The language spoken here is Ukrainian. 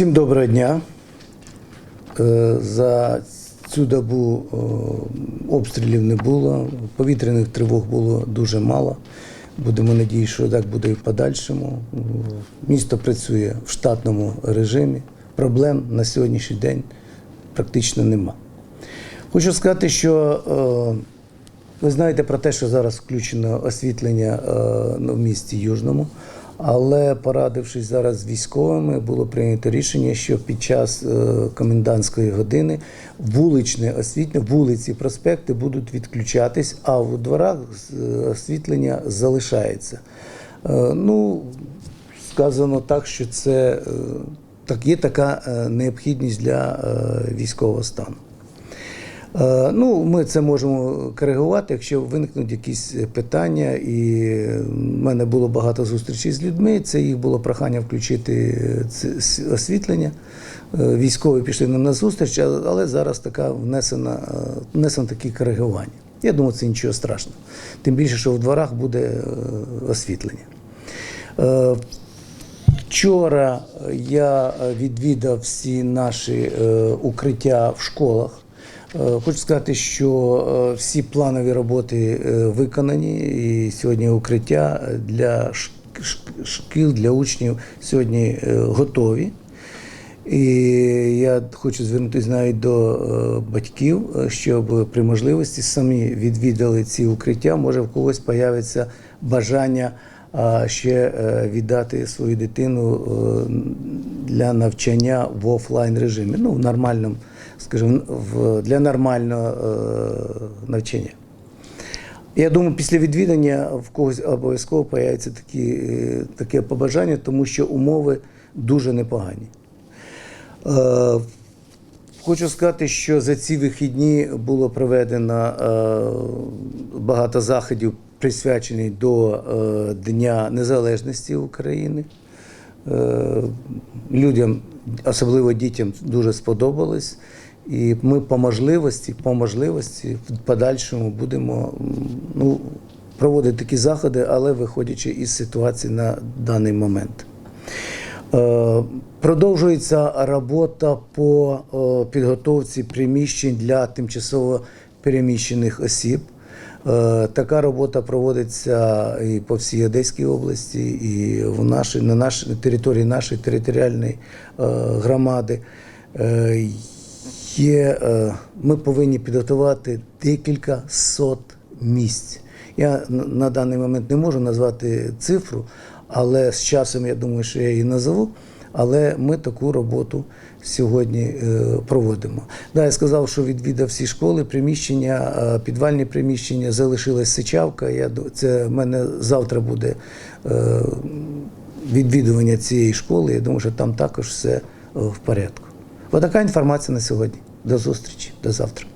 Всім доброго дня. Е, За цю добу е, обстрілів не було, повітряних тривог було дуже мало. Будемо надіятися, що так буде і в подальшому. Місто працює в штатному режимі. Проблем на сьогоднішній день практично нема. Хочу сказати, що е, ви знаєте про те, що зараз включено освітлення в місті Южному, але порадившись зараз з військовими, було прийнято рішення, що під час е, комендантської години вуличне освітлення, вулиці, проспекти будуть відключатись, а у дворах е, освітлення залишається. Е, ну, сказано так, що це так, є така необхідність для військового стану. Е, Ну, ми це можемо коригувати, якщо виникнуть якісь питання. І в мене було багато зустрічей з людьми. Це їх було прохання включити освітлення. Е, Військові пішли нам на зустріч, але зараз така внесена, е, внесено такі коригування. Я думаю, це нічого страшного. Тим більше, що в дворах буде е, освітлення. Е, Вчора я е, відвідав всі наші е, укриття в школах. Е, Хочу сказати, що е, всі планові роботи е, виконані, і сьогодні укриття для шкіл, для учнів сьогодні готові. І я хочу звернутися навіть до батьків, щоб при можливості самі відвідали ці укриття. Може, в когось появиться бажання ще віддати свою дитину для навчання в офлайн режимі. Ну, в нормальному, скажімо, для нормального е, навчання. Я думаю, після відвідання в когось обов'язково появиться такі, е, таке побажання, тому що умови дуже непогані. Е, Хочу сказати, що за ці вихідні було проведено багато заходів, присвячених до Дня Незалежності України. Людям, особливо дітям, дуже сподобалось. І ми по можливості, по можливості в подальшому будемо ну, проводити такі заходи, але виходячи із ситуації на даний момент. Е, Продовжується робота по е, підготовці приміщень для тимчасово переміщених осіб. Е, Така робота проводиться і по всій Одеській області, і в нашій, на нашій на території нашої територіальної громади. Є, е, ми повинні підготувати декілька сот місць. Я на- даний момент не можу назвати цифру, але з часом я думаю, що я її назову. Але ми таку роботу сьогодні е, проводимо. Да, я сказав, що відвідав всі школи, приміщення, е, підвальні приміщення, залишилась сичавка. Я, це в мене завтра буде відвідування цієї школи. Я думаю, що там також все в порядку. Ось така інформація на сьогодні. До зустрічі, до завтра.